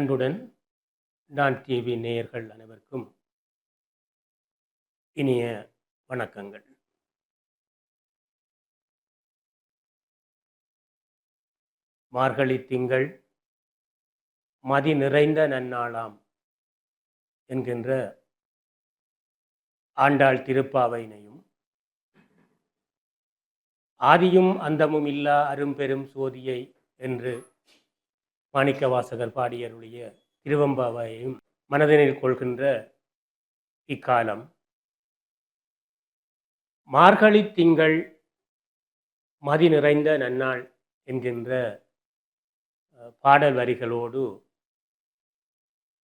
அன்புடன் நான் டிவி நேயர்கள் அனைவருக்கும் இனிய வணக்கங்கள். மார்கழி திங்கள் மதி நிறைந்த நன்னாளாம் என்கின்ற ஆண்டாள் திருப்பாவையினையும் ஆதியும் அந்தமும் இல்லா அரும்பெரும் சோதியை என்று மாணிக்கவாசகர் பாடியருடைய திருவம்பாவையும் மனதினில் கொள்கின்ற இக்காலம். மார்கழி திங்கள் மதி நிறைந்த நன்னாள் என்கின்ற பாடல் வரிகளோடு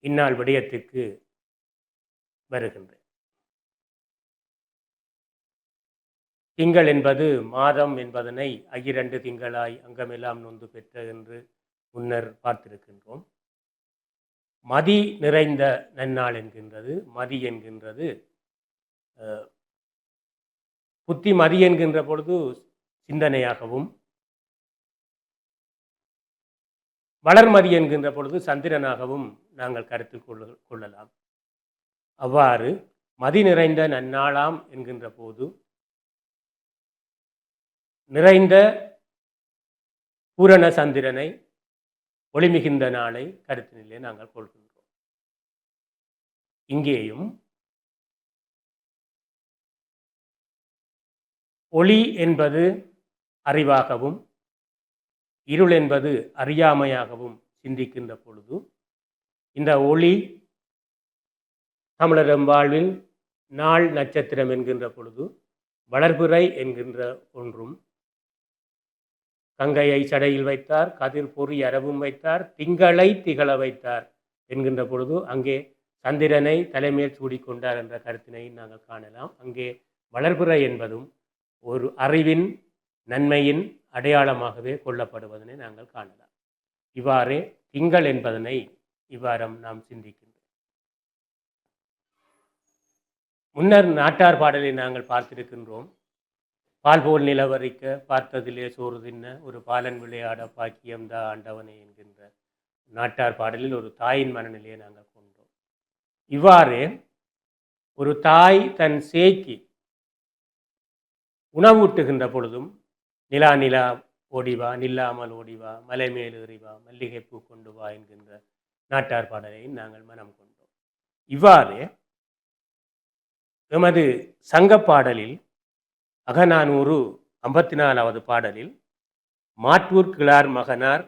இந்நாள் விடயத்துக்கு வருகின்றேன். திங்கள் என்பது மாதம் என்பதனை ஐயிரண்டு திங்களாய் அங்கமெல்லாம் நொந்து பெற்ற என்று முன்னர் பார்த்திருக்கின்றோம். மதி நிறைந்த நன்னாள் என்கின்றது மதி என்கின்றது புத்தி மதி என்கின்ற பொழுது சிந்தனையாகவும் வளர்மதி என்கின்ற பொழுது சந்திரனாகவும் நாங்கள் கருத்தில் கொள்ள கொள்ளலாம். அவ்வாறு மதி நிறைந்த நன்னாளாம் என்கின்ற போது நிறைந்த பூரண சந்திரனை ஒளிமிகுந்த நாளை கருத்தினிலே நாங்கள் கொள்கின்றோம். இங்கேயும் ஒளி என்பது அறிவாகவும் இருள் என்பது அறியாமையாகவும் சிந்திக்கின்ற பொழுது இந்த ஒளி தமிழரம் வாழ்வில் நாள் நட்சத்திரம் என்கின்ற பொழுது வளர்பிறை என்கின்ற ஒன்றும் கங்கையை சடையில் வைத்தார் கதிர் பொறி அரவும் வைத்தார் திங்களை திகழ வைத்தார் என்கின்ற பொழுது அங்கே சந்திரனை தலைமையில் சூடிக்கொண்டார் என்ற கருத்தினை நாங்கள் காணலாம். அங்கே வளர்பிறை என்பதும் ஒரு அறிவின் நன்மையின் அடையாளமாகவே கொள்ளப்படுவதனை நாங்கள் காணலாம். இவ்வாறே திங்கள் என்பதனை இவ்வாறம் நாம் சிந்திக்கின்றோம். முன்னர் நாட்டார் பாடலை நாங்கள் பார்த்திருக்கின்றோம். பால் போல் நிலவரிக்க பார்த்ததிலே சோறு தின்ன ஒரு பாலன் விளையாட பாக்கியம்தா ஆண்டவனே என்கின்ற நாட்டார் பாடலில் ஒரு தாயின் மனநிலையை நாங்கள் கொண்டோம். இவ்வாறு ஒரு தாய் தன் சேக்கி உணவூட்டுகின்ற பொழுதும் நிலா நிலா ஓடிவா நில்லாமல் ஓடிவா மலை மேல் எறிவா மல்லிகைப்பூ கொண்டு வா என்கின்ற நாட்டார் பாடலை நாங்கள் மனம் கொண்டோம். இவ்வாறு எமது சங்க பாடலில் அகநானூறு ஐம்பத்தி நாலாவது பாடலில் மாற்றூர் கிளார் மகனார்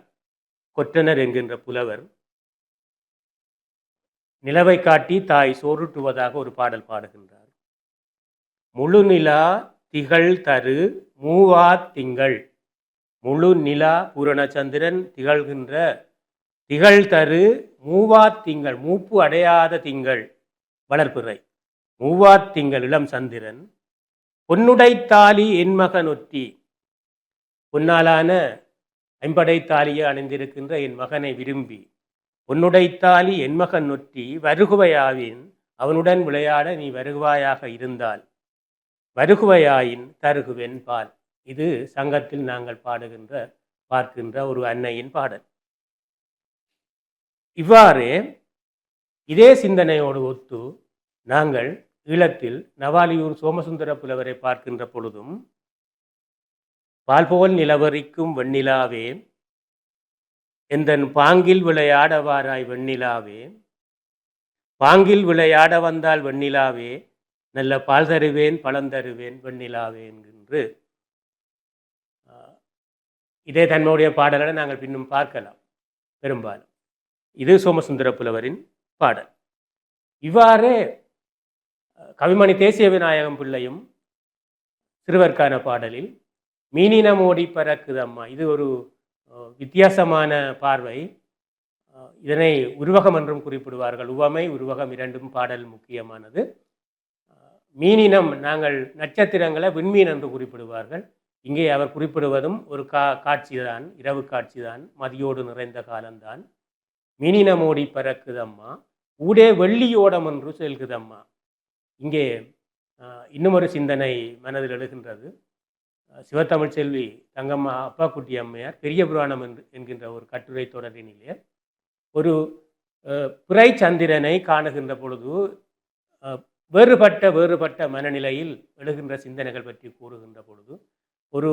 கொற்றனர் என்கின்ற புலவர் நிலவை காட்டி தாய் சோறுட்டுவதாக ஒரு பாடல் பாடுகின்றார். முழு நிலா திகழ் தரு மூவா திங்கள் முழு நிலா பூரணச்சந்திரன் திகழ்கின்ற திகழ் தரு மூவா திங்கள் மூப்பு அடையாத திங்கள் வளர்ப்புரை மூவா திங்கள் இளம் சந்திரன் பொன்னுடைத்தாலி என் மகன் ஒத்தி. பொன்னாலான ஐம்படைத்தாலியை அணிந்திருக்கின்ற என் மகனை விரும்பி. பொன்னுடைத்தாலி என்மகன் என் மகன் ஒத்தி வருகுவையாவின் அவனுடன் விளையாட நீ வருகுவாயாக இருந்தால். வருகுவையாயின் தருகுவென் பால் இது சங்கத்தில் நாங்கள் பாடுகின்ற பார்க்கின்ற ஒரு அன்னையின் பாடல். இவ்வாறு இதே சிந்தனையோடு ஒத்து நாங்கள் ஈழத்தில் நவாலியூர் சோமசுந்தர புலவரை பார்க்கின்ற பொழுதும் பால்போல் நிலவரிக்கும் வெண்ணிலாவே எந்தன் பாங்கில் விளையாடவாராய் வெண்ணிலாவே பாங்கில் விளையாட வந்தால் வெண்ணிலாவே நல்ல பால் தருவேன் பழம் தருவேன் வெண்ணிலாவே என்கின்று ஆஹ், இதே தன்மையுடைய பாடலை நாங்கள் பின்னும் பார்க்கலாம். பெரும்பாலும். இது சோமசுந்தர புலவரின் பாடல். இவ்வாறு கவிமணி தேசிய விநாயகம் பிள்ளையும் சிறுவர்க்கான பாடலில் மீனினமோடி பறக்குதம்மா இது ஒரு வித்தியாசமான பார்வை. இதனை உருவகம் என்றும் குறிப்பிடுவார்கள். உவமை உருவகம் இரண்டும் பாடல் முக்கியமானது. மீனினம் நாங்கள் நட்சத்திரங்களை விண்மீன் என்று குறிப்பிடுவார்கள். இங்கே அவர் குறிப்பிடுவதும் ஒரு கா காட்சிதான் இரவு காட்சிதான் மதியோடு நிறைந்த காலம்தான். மீனினமோடி பறக்குதம்மா ஊடே வெள்ளியோடம் என்று செல்குதம்மா இங்கே இன்னுமொரு சிந்தனை மனதில் எழுகின்றது. சிவத்தமிழ் செல்வி தங்கம்மா அப்பா குட்டி அம்மையார் பெரிய புராணம் என்று என்கின்ற ஒரு கட்டுரை தொடரினிலே ஒரு அஹ், பிறை சந்திரனை காணுகின்ற பொழுது வேறுபட்ட வேறுபட்ட மனநிலையில் எழுகின்ற சிந்தனைகள் பற்றி கூறுகின்ற பொழுது ஒரு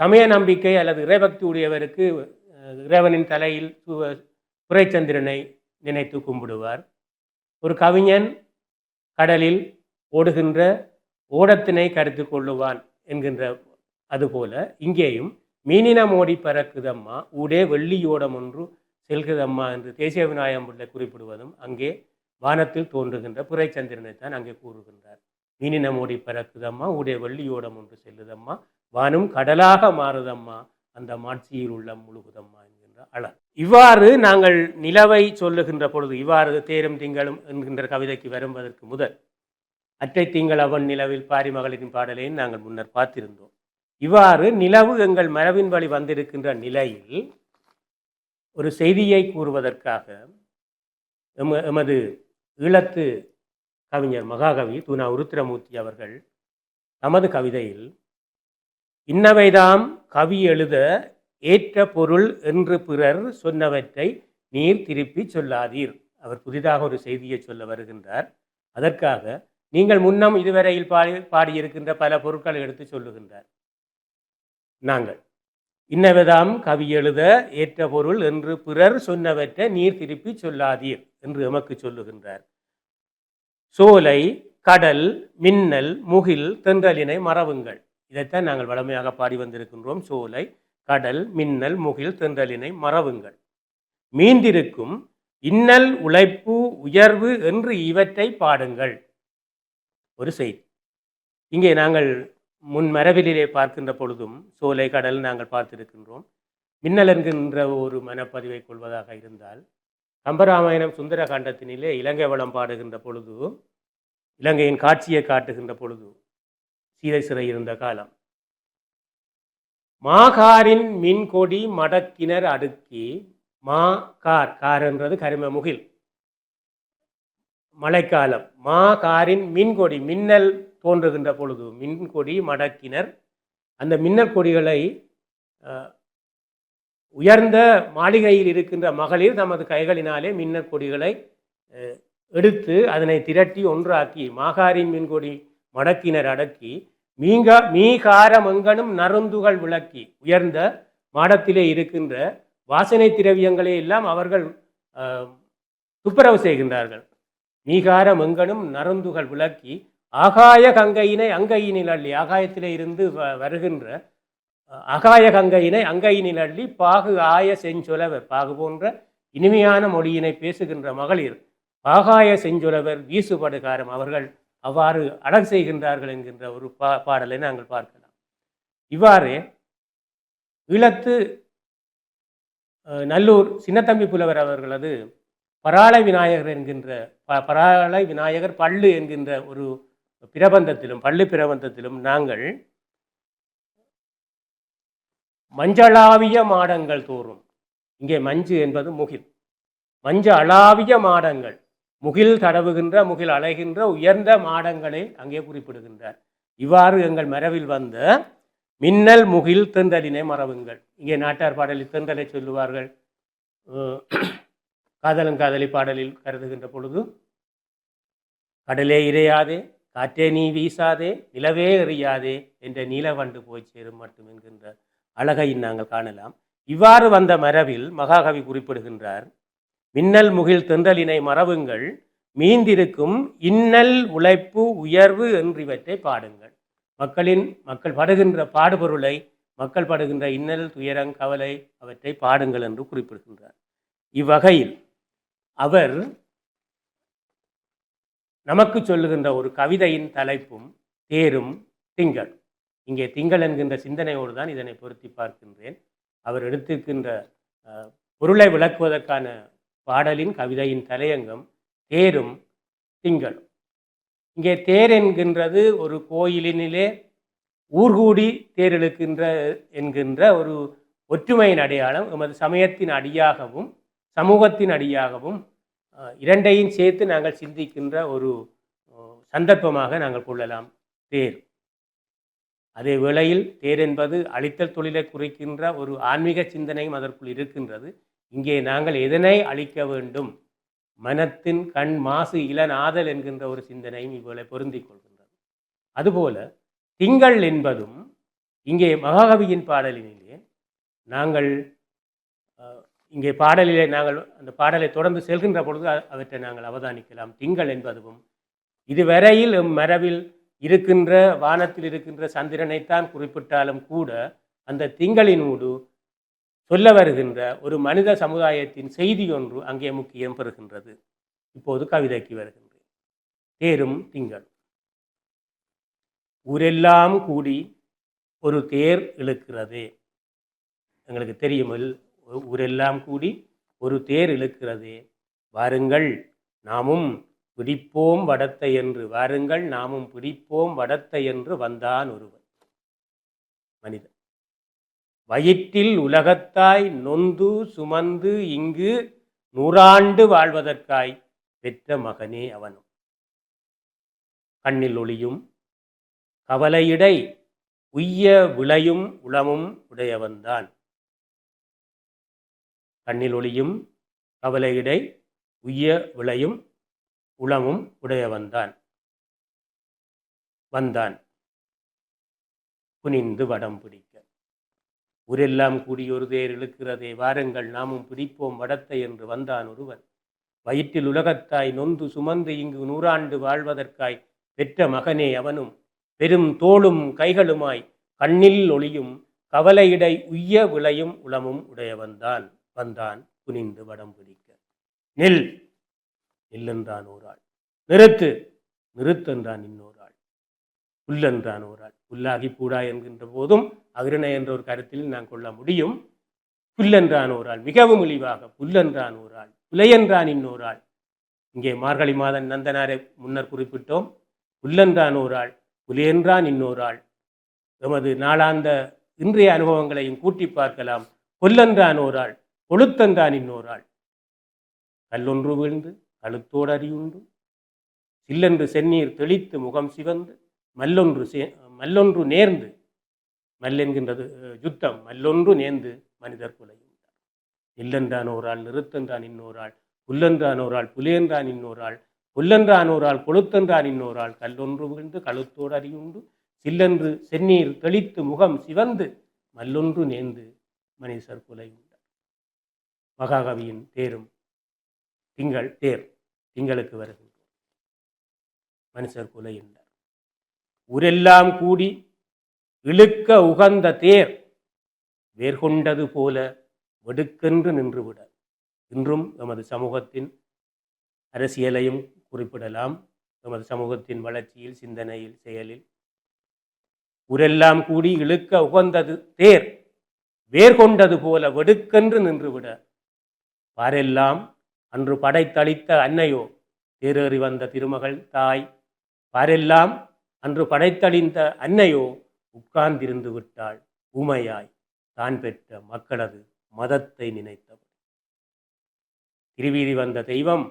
சமய நம்பிக்கை அல்லது இறைபக்தி உடையவருக்கு இறைவனின் தலையில் புரைச்சந்திரனை நினைத்து கும்பிடுவார். ஒரு கவிஞன் கடலில் ஓடுகின்ற ஓடத்தினை கருத்து கொள்ளுவான் என்கின்ற அதுபோல இங்கேயும் மீனினம் ஓடி பறக்குதம்மா ஊடே வெள்ளியோடம் ஒன்று செல்குதம்மா என்று தேசிய விநாயகம் பிள்ளை குறிப்பிடுவதும் அங்கே வானத்தில் தோன்றுகின்ற புரைச்சந்திரனைத்தான் அங்கே கூறுகின்றார். மீனினம் ஓடி பறக்குதம்மா ஊடே வெள்ளியோடம் ஒன்று செல்லுதம்மா வானும் கடலாக மாறுதம்மா அந்த மாட்சியில் உள்ள முழுகுதம்மா என்கின்ற அளர் இவ்வாறு நாங்கள் நிலவை சொல்லுகின்ற பொழுது இவ்வாறு தேரும் திங்களும் என்கின்ற கவிதைக்கு வருவதற்கு முதல் அற்றை திங்கள் அவன் நிலவில் பாரிமகளின் பாடலையும் நாங்கள் முன்னர் பார்த்திருந்தோம். இவ்வாறு நிலவு எங்கள் மரபின் வழி வந்திருக்கின்ற நிலையில் ஒரு செய்தியை கூறுவதற்காக எம எமது ஈழத்து கவிஞர் மகாகவி துணா உருத்திரமூர்த்தி அவர்கள் தமது கவிதையில் இன்னவைதாம் கவி எழுத ஏற்ற பொருள் என்று பிறர் சொன்னவற்றை நீர் திருப்பி சொல்லாதீர். அவர் புதிதாக ஒரு செய்தியை சொல்ல வருகின்றார். அதற்காக நீங்கள் முன்னம் இதுவரையில் பாடி பாடியிருக்கின்ற பல பொருட்களை எடுத்து சொல்லுகின்றார். நாங்கள். இன்னவதாம் கவி எழுத ஏற்ற பொருள் என்று பிறர் சொன்னவற்றை நீர் திருப்பி சொல்லாதீர் என்று எமக்கு சொல்லுகின்றார். சோலை கடல் மின்னல் முகில் தென்றலினை மறவுங்கள். இதைத்தான் நாங்கள் வளமையாக பாடி வந்திருக்கின்றோம். சோலை கடல் மின்னல் முகில் தென்றலினை மறவுங்கள். மீண்டிருக்கும் இன்னல் உழைப்பு உயர்வு என்று இவற்றை பாடுங்கள். ஒரு செய்தி. இங்கே நாங்கள் முன் மரபிலே பார்க்கின்ற பொழுதும் சோலை கடல் நாங்கள் பார்த்திருக்கின்றோம். மின்னல் என்கின்ற ஒரு மனப்பதிவை கொள்வதாக இருந்தால் கம்பராமாயணம் சுந்தர காண்டத்தினிலே இலங்கை வளம் பாடுகின்ற பொழுது இலங்கையின் காட்சியை காட்டுகின்ற பொழுது சீதை சிறை இருந்த காலம். மாகாரின் மின்கொடி மடக்கினர் அடுக்கி மா கார் கார் என்றது கரிம முகில் மழைக்காலம். மா காரின் மின்கொடி மின்னல் தோன்றுகின்ற பொழுது மின்கொடி மடக்கினர். அந்த மின்னல் கொடிகளை உயர்ந்த மாளிகையில் இருக்கின்ற மகளிர் தமது கைகளினாலே மின்னல் கொடிகளை எடுத்து அதனை திரட்டி ஒன்றாக்கி மாகாரின் மின்கொடி மடக்கினர் அடக்கி மீங்கா மீகார மங்கனும் நருந்துகள் விளக்கி உயர்ந்த மாடத்திலே இருக்கின்ற வாசனை திரவியங்களை எல்லாம் அவர்கள் துப்புரவு செய்கின்றார்கள். மீகார மங்கனும் நரந்துகள் விளக்கி ஆகாய கங்கையினை அங்கையினில் அள்ளி ஆகாயத்திலே இருந்து வ- வருகின்ற அகாய கங்கையினை அங்கையினில் அள்ளி பாகு ஆய செஞ்சொலவர் பாகு போன்ற இனிமையான மொழியினை பேசுகின்ற மகளிர் ஆகாய செஞ்சொலவர் வீசுபடுகாரம் அவர்கள் அவ்வாறு அழகு செய்கின்றார்கள் என்கின்ற ஒரு பா பாடலை நாங்கள் பார்க்கலாம். இவ்வாறு ஈழத்து நல்லூர் சின்னத்தம்பி புலவர் அவர்களது பராளை விநாயகர் என்கின்ற ப- பராளை விநாயகர் பள்ளு என்கின்ற ஒரு பிரபந்தத்திலும் பள்ளு பிரபந்தத்திலும் நாங்கள் மஞ்சளாவிய மாடங்கள் தோறும் இங்கே மஞ்சு என்பது முகில் மஞ்சளாவிய மாடங்கள் முகில் தடவுகின்ற முகில் அலைகின்ற உயர்ந்த மாடங்களை அங்கே குறிப்பிடுகின்றார். இவ்வாறு எங்கள் மரவில் வந்த மின்னல் முகில் தென்றலினை மறவுங்கள் இங்கே நாட்டார் பாடலில் தென்றலை சொல்லுவார்கள். காதலன் காதலி பாடலில் கருதுகின்ற பொழுது கடலே இறையாதே காற்றே நீ வீசாதே நிலவே எறியாதே என்ற நீலவண்டு போய் சேரும் மட்டும் என்கின்ற அழகையும் நாங்கள் காணலாம். இவ்வாறு வந்த மரபில் மகாகவி குறிப்பிடுகின்றார் மின்னல் முகில் தென்றலினை மரபுங்கள் மீந்திருக்கும் இன்னல் உழைப்பு உயர்வு என்றிவற்றை பாடுங்கள். மக்களின் மக்கள் படுகின்ற பாடுபொருளை மக்கள் படுகின்ற இன்னல் துயரம் கவலை அவற்றை பாடுங்கள் என்று குறிப்பிடுகின்றார். இவ்வகையில் அவர் நமக்கு சொல்லுகின்ற ஒரு கவிதையின் தலைப்பும் தேரும் திங்கள். இங்கே திங்கள் என்கின்ற சிந்தனையோடு தான் இதனை பொருத்தி பார்க்கின்றேன். அவர் எடுத்திருக்கின்ற பொருளை விளக்குவதற்கான பாடலின் கவிதையின் தலையங்கம் தேரும் திங்களும் இங்கே தேர் என்கின்றது ஒரு கோயிலினிலே ஊர்கூடி தேர் இழுக்கின்ற என்கின்ற ஒரு ஒற்றுமையின் அடையாளம் எமது சமயத்தின் அடியாகவும் சமூகத்தின் அடியாகவும் இரண்டையும் சேர்த்து நாங்கள் சிந்திக்கின்ற ஒரு சந்தர்ப்பமாக நாங்கள் கொள்ளலாம். தேர். அதே வேளையில் தேர் என்பது அழித்தல் தொழிலை குறிக்கின்ற ஒரு ஆன்மீக சிந்தனையும் அதற்குள் இருக்கின்றது. இங்கே நாங்கள் எதனை அழிக்க வேண்டும்? மனத்தின் கண் மாசு இளநாதல் என்கின்ற ஒரு சிந்தனையும் இவ்வளவு பொருந்திக் கொள்கின்றது. அதுபோல திங்கள் என்பதும் இங்கே மகாகவியின் பாடலினிலே நாங்கள் இங்கே பாடலிலே நாங்கள் அந்த பாடலை தொடர்ந்து செல்கின்ற பொழுது அவற்றை நாங்கள் அவதானிக்கலாம். திங்கள் என்பதுவும் இதுவரையில் எம் மரபில் இருக்கின்ற வானத்தில் இருக்கின்ற சந்திரனைத்தான் குறிப்பிட்டாலும் கூட அந்த திங்களினூடு சொல்ல வருகின்ற ஒரு மனித சமுதாயத்தின் செய்தி ஒன்று அங்கே முக்கியம் பெறுகின்றது. இப்போது கவிதைக்கு வருகின்றேன். தேரும் திங்கள். ஊரெல்லாம் கூடி ஒரு தேர் இழுக்கிறதே. எங்களுக்கு தெரியுமில் ஊரெல்லாம் கூடி ஒரு தேர் இழுக்கிறது. வாருங்கள் நாமும் பிடிப்போம் வடத்தை என்று. வாருங்கள் நாமும் பிடிப்போம் வடத்தை என்று வந்தான் ஒருவன். மனிதன். வயிற்றில் உலகத்தாய் நொந்து சுமந்து இங்கு நூறாண்டு வாழ்வதற்காய் பெற்ற மகனே அவனும். கண்ணில் ஒளியும் கவலையிடை உய்ய விளையும் உளமும் உடையவன்தான். கண்ணில் ஒளியும் கவலையிடை உய்ய விளையும் உளமும் உடையவன்தான் வந்தான். குனிந்து வடம் பிடிக்க. ஊரெல்லாம் கூடி ஒரு தேர் இழுக்கிறதே வாருங்கள் நாமும் பிடிப்போம் வடத்தை என்று வந்தான் ஒருவன். வயிற்றில் உலகத்தாய் நொந்து சுமந்து இங்கு நூறாண்டு வாழ்வதற்காய் பெற்ற மகனே அவனும் பெரும் தோளும் கைகளுமாய் கண்ணில் ஒளியும் கவலையிடை உய்ய விளையும் உளமும் உடையவன்தான் வந்தான் குனிந்து வடம் பிடிக்க. நில் நில்லென்றான் ஓராள். நிறுத்து நிறுத்தென்றான் இன்னொராள். புல்லென்றான் ஓராள். புல்லாகி பூடா என்கின்ற போதும் அகிரணை என்ற ஒரு கருத்தில் நான் கொள்ள முடியும். புல்லென்றான் ஓராள். மிகவும் இழிவாக புல்லென்றான் ஓராள். புலையென்றான் இன்னொராள். இங்கே மார்கழி மாதன் நந்தனாரை முன்னர் குறிப்பிட்டோம். புல்லென்றான் ஓராள். புலியென்றான் இன்னொராள். எமது நாளாந்த இன்றைய அனுபவங்களையும் கூட்டி பார்க்கலாம். கொல்லென்றான் ஓராள். கொளுத்தன்றான் இன்னொராள் கல்லொன்று வீழ்ந்து கழுத்தோடு அறியுண்டு சில்லென்று செந்நீர் தெளித்து முகம் சிவந்து மல்லொன்று சே மல்லொன்று நேர்ந்து மல்லென்கின்றது யுத்தம் மல்லொன்று நேர்ந்து மனிதர் கொலையுண்டார். இல்லென்றான் ஓராள் நிறுத்தன்றான் இன்னொராள் புல்லென்றான் ஓராள் புலியென்றான் இன்னொராள் புல்லென்றான் ஓராள் கொளுத்தன்றான் இன்னொராள் கல்லொன்று வீழ்ந்து கழுத்தோடு அறியுண்டு சில்லென்று செந்நீர் தெளித்து முகம் சிவந்து மல்லொன்று நேர்ந்து மனிதர் கொலையுண்டார். மகாகவியின் தேரும் திங்கள் தேர் திங்களுக்கு வருகின்றோம் மனுஷர் குலை என்றார். ஊரெல்லாம் கூடி இழுக்க உகந்த தேர் வேர்கொண்டது போல வெடுக்கென்று நின்றுவிட. இன்றும் எமது சமூகத்தின் அரசியலையும் குறிப்பிடலாம். எமது சமூகத்தின் வளர்ச்சியில் சிந்தனையில் செயலில். ஊரெல்லாம் கூடி இழுக்க உகந்தது தேர் வேர்கொண்டது போல வெடுக்கென்று நின்றுவிட. பாரெல்லாம் அன்று படைத்தளித்த அன்னையோ? தேரேறி வந்த திருமகள் தாய். பாரெல்லாம் அன்று படைத்தளித்த அன்னையோ? உட்கார்ந்திருந்து விட்டாள் உமையாய் தான் பெற்ற மக்களது மதத்தை நினைத்தவர் திருவீதி வந்த தெய்வம்.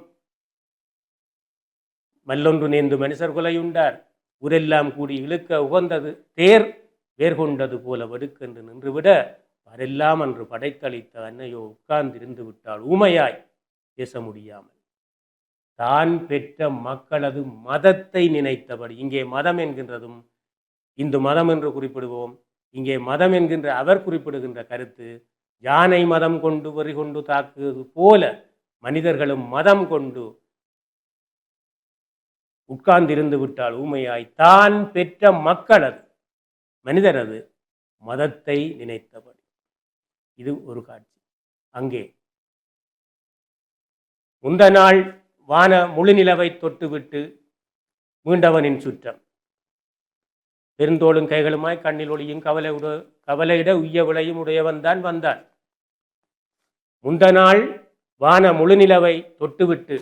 மல்லொன்று நேர்ந்து மனுஷர் கொலையுண்டார். ஊரெல்லாம் கூடி இழுக்க உகந்தது. தேர் வேர்கொண்டது போல வெடுக்கென்று நின்றுவிட வரெல்லாம் அன்று படைத்தளித்த அன்னையோ உட்கார்ந்திருந்து விட்டால் ஊமையாய் பேச முடியாமல். தான் பெற்ற மக்களது மதத்தை நினைத்தபடி இங்கே மதம் என்கின்றதும் இந்து மதம் என்று குறிப்பிடுவோம் இங்கே மதம் என்கின்ற அவர் குறிப்பிடுகின்ற கருத்து யானை மதம் கொண்டு வரி கொண்டு தாக்குவது போல மனிதர்களும் மதம் கொண்டு உட்கார்ந்திருந்து விட்டால் ஊமையாய் தான் பெற்ற மக்களது மனிதரது மதத்தை நினைத்தவர். இது ஒரு காட்சி. அங்கே. முந்த நாள் வான முழுநிலவை தொட்டுவிட்டு மீண்டவனின் சுற்றம். பெருந்தோளும் கைகளுமாய் கண்ணில் ஒளியும் கவலை உட கவலையிட உய்ய விளையும் உடையவன் தான் வந்தான். முந்த நாள் வான முழுநிலவை தொட்டுவிட்டு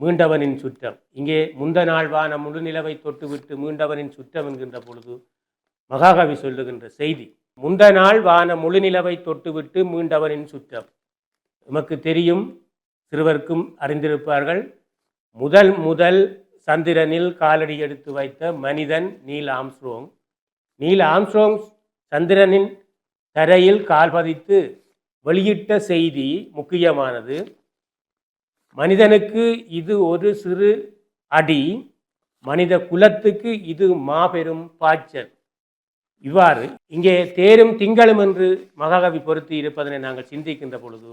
மீண்டவனின் சுற்றம். இங்கே முந்த நாள் வான முழுநிலவை தொட்டுவிட்டு மீண்டவனின் சுற்றம் என்கின்ற பொழுது மகாகவி சொல்லுகின்ற செய்தி. முந்த நாள் வான முழுநிலவை தொட்டுவிட்டு மீண்டவனின் சுற்றம். நமக்கு தெரியும் சிறுவர்க்கும் அறிந்திருப்பார்கள். முதல் முதல் சந்திரனில் காலடி எடுத்து வைத்த மனிதன் நீல் ஆம்ஸ்ட்ரோங். நீல் ஆம்ஸ்ட்ரோங் சந்திரனின் தரையில் கால் பதித்து வெளியிட்ட செய்தி முக்கியமானது. மனிதனுக்கு இது ஒரு சிறு அடி மனித குலத்துக்கு இது மாபெரும் பாய்ச்சல். இவ்வாறு இங்கே தேரும் திங்களும் என்று மகாகவி பொருத்தி இருப்பதனை நாங்கள் சிந்திக்கின்ற பொழுது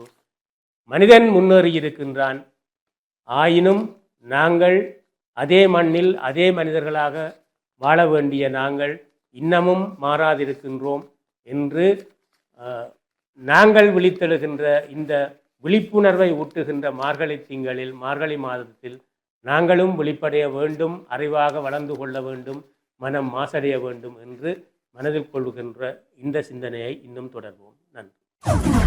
மனிதன் முன்னேறி இருக்கின்றான். ஆயினும் நாங்கள் அதே மண்ணில் அதே மனிதர்களாக வாழ வேண்டிய நாங்கள் இன்னமும் மாறாதிருக்கின்றோம் என்று நாங்கள் விழித்தெழுகின்ற இந்த விழிப்புணர்வை ஊட்டுகின்ற மார்கழி திங்களில் மார்கழி மாதத்தில் நாங்களும் வெளிப்படைய வேண்டும் அறிவாக வளர்ந்து கொள்ள வேண்டும் மனம் மாசடைய வேண்டும் என்று மனதில் கொள்கின்ற இந்த சிந்தனையை இன்னும் தொடர்வோம். நன்றி.